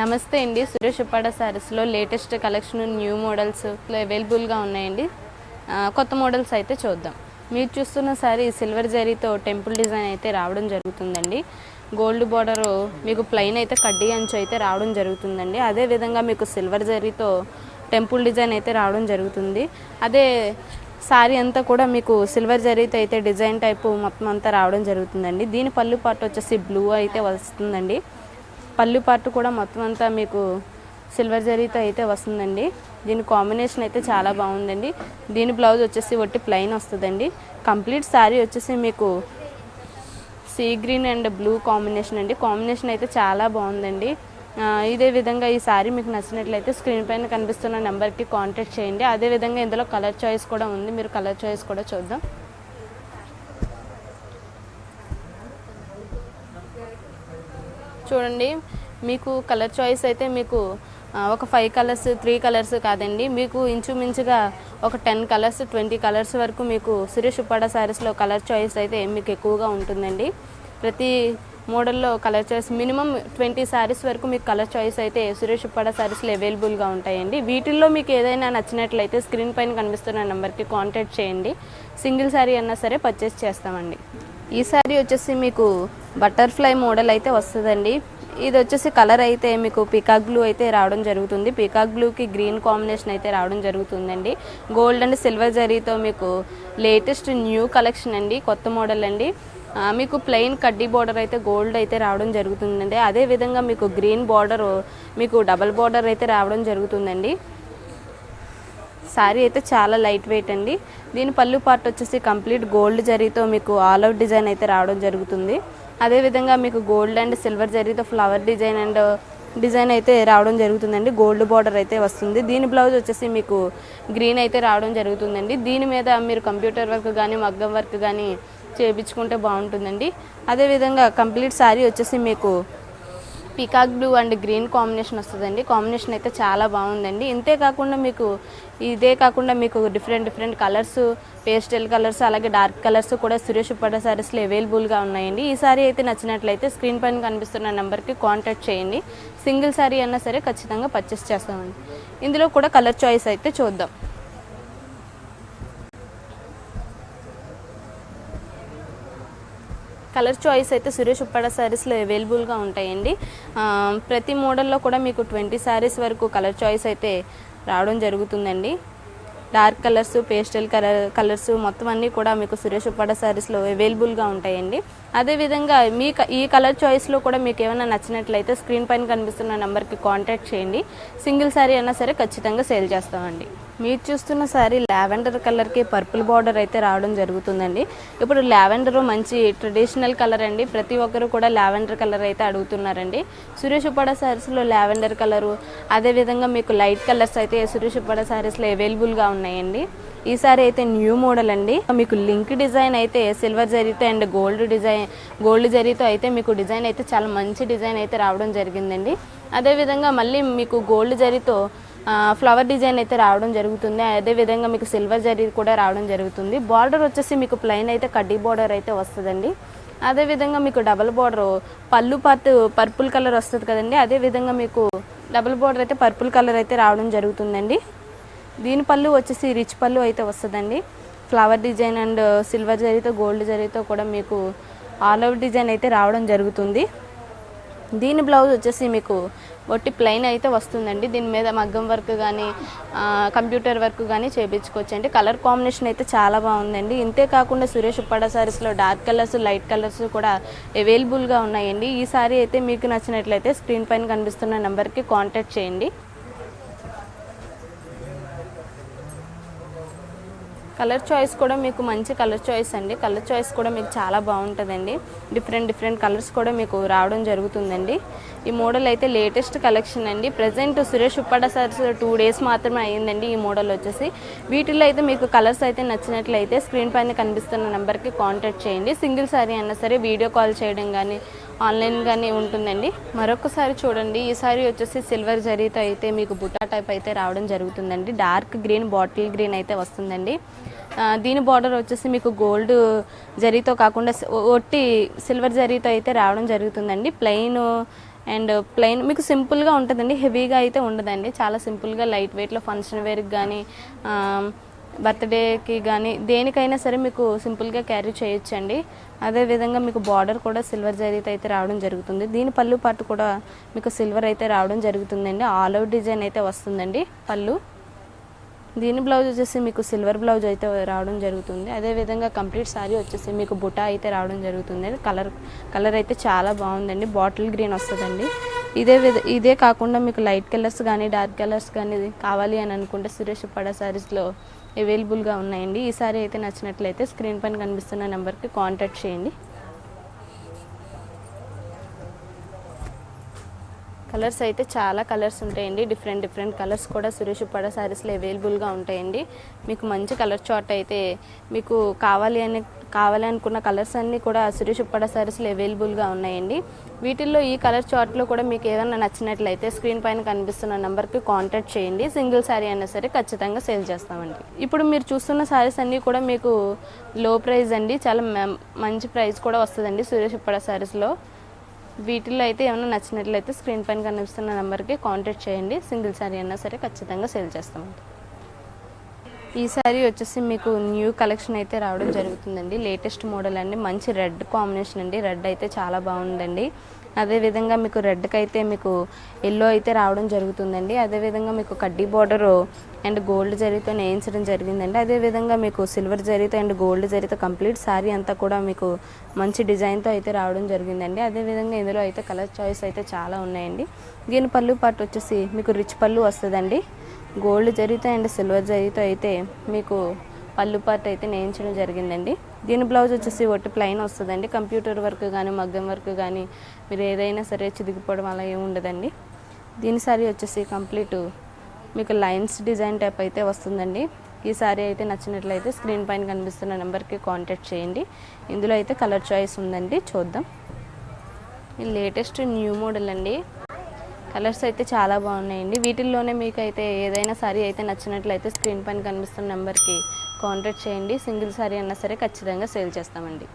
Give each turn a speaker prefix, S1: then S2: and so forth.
S1: నమస్తే అండి. సురేష్ ఉప్పాడ శారీస్లో లేటెస్ట్ కలెక్షన్ న్యూ మోడల్స్ అవైలబుల్గా ఉన్నాయండి. కొత్త మోడల్స్ అయితే చూద్దాం. మీరు చూస్తున్న శారీ సిల్వర్ జరీతో టెంపుల్ డిజైన్ అయితే రావడం జరుగుతుందండి. గోల్డ్ బార్డర్ మీకు ప్లెయిన్ అయితే కడ్డీ అంచు అయితే రావడం జరుగుతుందండి. అదే విధంగా మీకు సిల్వర్ జరీతో టెంపుల్ డిజైన్ అయితే రావడం జరుగుతుంది. అదే శారీ అంతా కూడా మీకు సిల్వర్ జరీతో అయితే డిజైన్ టైపు మొత్తం అంతా రావడం జరుగుతుందండి. దీని పళ్ళు పాటు వచ్చేసి బ్లూ అయితే వస్తుందండి. పళ్ళు పార్ట్ కూడా మొత్తం అంతా మీకు సిల్వర్ జరీతో అయితే వస్తుందండి. దీని కాంబినేషన్ అయితే చాలా బాగుందండి. దీని బ్లౌజ్ వచ్చేసి ఒట్టి ప్లెయిన్ వస్తుందండి. కంప్లీట్ శారీ వచ్చేసి మీకు sea green and blue combination అండి. కాంబినేషన్ అయితే చాలా బాగుందండి. ఇదే విధంగా ఈ శారీ మీకు నచ్చినట్లయితే స్క్రీన్ పైన కనిపిస్తున్న నెంబర్కి కాంటాక్ట్ చేయండి. అదే విధంగా ఇందులో కలర్ చాయిస్ కూడా ఉంది. మీరు కలర్ చాయిస్ కూడా చూద్దాం. చూడండి మీకు కలర్ చాయిస్ అయితే మీకు ఒక ఫైవ్ కలర్స్ త్రీ కలర్స్ కాదండి. మీకు ఇంచుమించుగా ఒక టెన్ కలర్స్ ట్వంటీ కలర్స్ వరకు మీకు సురేష్ ఉప్పాడ శారీస్లో కలర్ చాయిస్ అయితే మీకు ఎక్కువగా ఉంటుందండి. ప్రతి మోడల్లో colour choice minimum twenty sarees వరకు మీకు కలర్ చాయిస్ అయితే సురేష్ ఉప్పాడ శారీస్లో అవైలబుల్గా ఉంటాయండి. వీటిల్లో మీకు ఏదైనా నచ్చినట్లయితే స్క్రీన్ పైన కనిపిస్తున్న నెంబర్కి కాంటాక్ట్ చేయండి. సింగిల్ శారీ అన్నా సరే పర్చేస్ చేస్తామండి. ఈ శారీ వచ్చేసి మీకు బటర్ఫ్లై మోడల్ అయితే వస్తుందండి. ఇది వచ్చేసి కలర్ అయితే మీకు పీకాక్ బ్లూ అయితే రావడం జరుగుతుంది. పీకాక్ బ్లూకి గ్రీన్ కాంబినేషన్ అయితే రావడం జరుగుతుందండి. గోల్డ్ అండ్ సిల్వర్ జరీతో మీకు లేటెస్ట్ న్యూ కలెక్షన్ అండి. కొత్త మోడల్ అండి. మీకు ప్లెయిన్ కడ్డీ బార్డర్ అయితే గోల్డ్ అయితే రావడం జరుగుతుందండి. అదే విధంగా మీకు గ్రీన్ బార్డర్ మీకు డబల్ బార్డర్ అయితే రావడం జరుగుతుందండి. శారీ అయితే చాలా లైట్ వెయిట్ అండి. దీని పళ్ళు పార్ట్ వచ్చేసి కంప్లీట్ గోల్డ్ జరీతో మీకు ఆల్ అవుట్ డిజైన్ అయితే రావడం జరుగుతుంది. అదేవిధంగా మీకు గోల్డ్ అండ్ సిల్వర్ జరీతో ఫ్లవర్ డిజైన్ అండ్ డిజైన్ అయితే రావడం జరుగుతుందండి. గోల్డ్ బార్డర్ అయితే వస్తుంది. దీని బ్లౌజ్ వచ్చేసి మీకు గ్రీన్ అయితే రావడం జరుగుతుందండి. దీని మీద మీరు కంప్యూటర్ వర్క్ కానీ మగ్గం వర్క్ కానీ చేయించుకుంటే బాగుంటుందండి. అదేవిధంగా కంప్లీట్ శారీ వచ్చేసి మీకు peacock blue and green combination వస్తుందండి. కాంబినేషన్ అయితే చాలా బాగుందండి. ఇంతే కాకుండా మీకు ఇదే కాకుండా మీకు different different colours pastel colours అలాగే డార్క్ కలర్స్ కూడా సురేష్ ఉప్పాడ సారీస్లో అవైలబుల్గా ఉన్నాయండి. ఈ సారీ అయితే నచ్చినట్లయితే స్క్రీన్ పైన కనిపిస్తున్న నెంబర్కి కాంటాక్ట్ చేయండి. సింగిల్ సారీ అన్నా సరే ఖచ్చితంగా పర్చేస్ చేస్తామండి. ఇందులో కూడా కలర్ చాయిస్ అయితే చూద్దాం. కలర్ చాయిస్ అయితే సురేష్ ఉప్పాడ శారీస్లో అవైలబుల్గా ఉంటాయండి. ప్రతి మోడల్లో కూడా మీకు ట్వంటీ శారీస్ వరకు కలర్ చాయిస్ అయితే రావడం జరుగుతుందండి. Dark colours pastel colour colours మొత్తం అన్నీ కూడా మీకు సురేష్ ఉప్పాడ శారీస్లో అవైలబుల్గా ఉంటాయండి. అదేవిధంగా మీ క- ఈ కలర్ చాయిస్లో కూడా మీకు ఏమైనా నచ్చినట్లయితే స్క్రీన్ పైన కనిపిస్తున్న నెంబర్కి కాంటాక్ట్ చేయండి. సింగిల్ శారీ అయినా సరే ఖచ్చితంగా సేల్ చేస్తామండి. మీరు చూస్తున్న శారీ లావెండర్ కలర్కి పర్పుల్ బార్డర్ అయితే రావడం జరుగుతుందండి. ఇప్పుడు లావెండర్ మంచి ట్రెడిషనల్ కలర్ అండి. ప్రతి ఒక్కరు కూడా లావెండర్ కలర్ అయితే అడుగుతున్నారండి. సురేష్ ఉప్పాడ శారీస్లో లావెండర్ కలరు అదేవిధంగా మీకు లైట్ కలర్స్ అయితే సురేష్ ఉప్పాడ శారీస్లో అవైలబుల్గా ఉన్నాయండి. ఈ సారీ అయితే న్యూ మోడల్ అండి. మీకు లింక్ డిజైన్ అయితే సిల్వర్ జరీతో అండ్ గోల్డ్ డిజైన్ గోల్డ్ జరీతో అయితే మీకు డిజైన్ అయితే చాలా మంచి డిజైన్ అయితే రావడం జరిగిందండి. అదేవిధంగా మళ్ళీ మీకు గోల్డ్ జరీతో ఫ్లవర్ డిజైన్ అయితే రావడం జరుగుతుంది. అదేవిధంగా మీకు సిల్వర్ జరీ కూడా రావడం జరుగుతుంది. బార్డర్ వచ్చేసి మీకు ప్లెయిన్ అయితే కడ్డీ బార్డర్ అయితే వస్తుందండి. అదేవిధంగా మీకు డబల్ బార్డర్ పళ్ళు పార్ట్ పర్పుల్ కలర్ వస్తుంది కదండి. అదేవిధంగా మీకు డబల్ బార్డర్ అయితే పర్పుల్ కలర్ అయితే రావడం జరుగుతుందండి. దీని పళ్ళు వచ్చేసి రిచ్ పళ్ళు అయితే వస్తుందండి. ఫ్లవర్ డిజైన్ అండ్ సిల్వర్ జరీతో గోల్డ్ జరీతో కూడా మీకు ఆల్ ఓవర్ డిజైన్ అయితే రావడం జరుగుతుంది. దీని బ్లౌజ్ వచ్చేసి మీకు ఒట్టి ప్లెయిన్ అయితే వస్తుందండి. దీని మీద మగ్గం వర్క్ కానీ కంప్యూటర్ వర్క్ కానీ చేయించుకోవచ్చు అండి కలర్ కాంబినేషన్ అయితే చాలా బాగుందండి. ఇంతే కాకుండా సురేష్ ఉప్పాడ సారీస్లో డార్క్ కలర్స్ లైట్ కలర్స్ కూడా అవైలబుల్గా ఉన్నాయండి. ఈ సారీ అయితే మీకు నచ్చినట్లయితే స్క్రీన్ పైన కనిపిస్తున్న నెంబర్కి కాంటాక్ట్ చేయండి. కలర్ చాయిస్ కూడా మీకు మంచి కలర్ చాయిస్ అండి. కలర్ చాయిస్ కూడా మీకు చాలా బాగుంటుందండి. డిఫరెంట్ డిఫరెంట్ కలర్స్ కూడా మీకు రావడం జరుగుతుందండి. ఈ మోడల్ అయితే లేటెస్ట్ కలెక్షన్ అండి. Present Suresh Uppada sir two days మాత్రమే అయ్యిందండి ఈ మోడల్ వచ్చేసి. వీటిలో అయితే మీకు కలర్స్ అయితే నచ్చినట్లయితే స్క్రీన్ పైన కనిపిస్తున్న నెంబర్కి కాంటాక్ట్ చేయండి. సింగిల్ సారీ అన్నా సరే వీడియో కాల్ చేయడం కానీ ఆన్లైన్ కానీ ఉంటుందండి. మరొకసారి చూడండి ఈసారి వచ్చేసి సిల్వర్ జరీతో అయితే మీకు బుట్టా టైప్ అయితే రావడం జరుగుతుందండి. డార్క్ గ్రీన్ బాటిల్ గ్రీన్ అయితే వస్తుందండి. దీని బార్డర్ వచ్చేసి మీకు గోల్డ్ జరీతో కాకుండా ఒట్టి సిల్వర్ జరీతో అయితే రావడం జరుగుతుందండి. ప్లెయిన్ అండ్ ప్లెయిన్ మీకు సింపుల్గా ఉంటుందండి. హెవీగా అయితే ఉండదండి. చాలా సింపుల్గా లైట్ వెయిట్లో ఫంక్షన్ వేర్కి కానీ బర్త్డేకి కానీ దేనికైనా సరే మీకు సింపుల్గా క్యారీ చేయొచ్చండి. అదేవిధంగా మీకు బార్డర్ కూడా సిల్వర్ జరీతో అయితే రావడం జరుగుతుంది. దీని పళ్ళు పాటు కూడా మీకు సిల్వర్ అయితే రావడం జరుగుతుందండి. ఆల్ అవుట్ డిజైన్ అయితే వస్తుందండి పళ్ళు. దీని బ్లౌజ్ వచ్చేసి మీకు సిల్వర్ బ్లౌజ్ అయితే రావడం జరుగుతుంది. అదేవిధంగా కంప్లీట్ శారీ వచ్చేసి మీకు బుటా అయితే రావడం జరుగుతుంది. కలర్ కలర్ అయితే చాలా బాగుందండి. బాటిల్ గ్రీన్ వస్తుందండి. ఇదే విధ ఇదే కాకుండా మీకు లైట్ కలర్స్ కానీ డార్క్ కలర్స్ కానీ కావాలి అని అనుకుంటే సురేష్ పడ శారీస్లో అవైలబుల్గా ఉన్నాయండి. ఈ సారీ అయితే నచ్చినట్లయితే స్క్రీన్ పైన కనిపిస్తున్న నెంబర్కి కాంటాక్ట్ చేయండి. కలర్స్ అయితే చాలా కలర్స్ ఉంటాయండి. డిఫరెంట్ డిఫరెంట్ కలర్స్ కూడా సురేష్ పడ శారీస్లో అవైలబుల్గా ఉంటాయండి. మీకు మంచి కలర్ చార్ట్ అయితే మీకు కావాలి అని కావాలి అనుకున్న కలర్స్ అన్నీ కూడా సురేష్ పడ శారీస్లో అవైలబుల్గా ఉన్నాయండి. వీటిల్లో ఈ కలర్ చార్ట్లో కూడా మీకు ఏదైనా నచ్చినట్లయితే స్క్రీన్ పైన కనిపిస్తున్న నెంబర్కి కాంటాక్ట్ చేయండి. సింగిల్ శారీ అయినా సరే ఖచ్చితంగా సేల్ చేస్తామండి. ఇప్పుడు మీరు చూస్తున్న శారీస్ అన్నీ కూడా మీకు లో ప్రైస్ అండి. చాలా మంచి ప్రైస్ కూడా వస్తుందండి సురేష్ పడ శారీస్లో వీటిల్లో అయితే ఏమైనా నచ్చినట్లయితే స్క్రీన్ పైన కనిపిస్తున్న నెంబర్కి కాంటాక్ట్ చేయండి. సింగిల్ శారీ అయినా సరే ఖచ్చితంగా సేల్ చేస్తామండి. ఈ శారీ వచ్చేసి మీకు న్యూ కలెక్షన్ అయితే రావడం జరుగుతుందండి. లేటెస్ట్ మోడల్ అండి. మంచి రెడ్ కాంబినేషన్ అండి. రెడ్ అయితే చాలా బాగుందండి. అదేవిధంగా మీకు రెడ్కి అయితే మీకు ఎల్లో అయితే రావడం జరుగుతుందండి. అదేవిధంగా మీకు కడ్డీ బార్డరు అండ్ గోల్డ్ జరీతో నేయించడం జరిగిందండి. అదేవిధంగా మీకు సిల్వర్ జరీతో అండ్ గోల్డ్ జరీతో కంప్లీట్ శారీ అంతా కూడా మీకు మంచి డిజైన్తో అయితే రావడం జరిగిందండి. అదేవిధంగా ఇందులో అయితే కలర్ చాయిస్ అయితే చాలా ఉన్నాయండి. దీని పళ్ళు పాటు వచ్చేసి మీకు రిచ్ పళ్ళు వస్తుందండి. గోల్డ్ జరీతో అండ్ సిల్వర్ జరీతో అయితే మీకు పళ్ళు పార్ట్ అయితే నేయించడం జరిగిందండి. దీని బ్లౌజ్ వచ్చేసి ఒట్టి ప్లెయిన్ వస్తుందండి. కంప్యూటర్ వర్క్ కానీ మగ్గం వర్క్ కానీ మీరు ఏదైనా సరే చిదిగిపోవడం అలా ఏమి ఉండదండి. దీని సారీ వచ్చేసి కంప్లీట్ మీకు లైన్స్ డిజైన్ టైప్ అయితే వస్తుందండి. ఈ సారీ అయితే నచ్చినట్లయితే స్క్రీన్ పైన కనిపిస్తున్న నెంబర్కి కాంటాక్ట్ చేయండి. ఇందులో అయితే కలర్ చాయిస్ ఉందండి. చూద్దాం. ఈ లేటెస్ట్ న్యూ మోడల్ అండి. కలర్స్ అయితే చాలా బాగున్నాయండి. వీటిల్లోనే మీకు అయితే ఏదైనా సారీ అయితే నచ్చినట్లయితే స్క్రీన్ పైన కనిపిస్తున్న నెంబర్కి కాంటాక్ట్ చేయండి. సింగిల్ సారీ అన్నా సరే ఖచ్చితంగా సేల్ చేస్తామండి.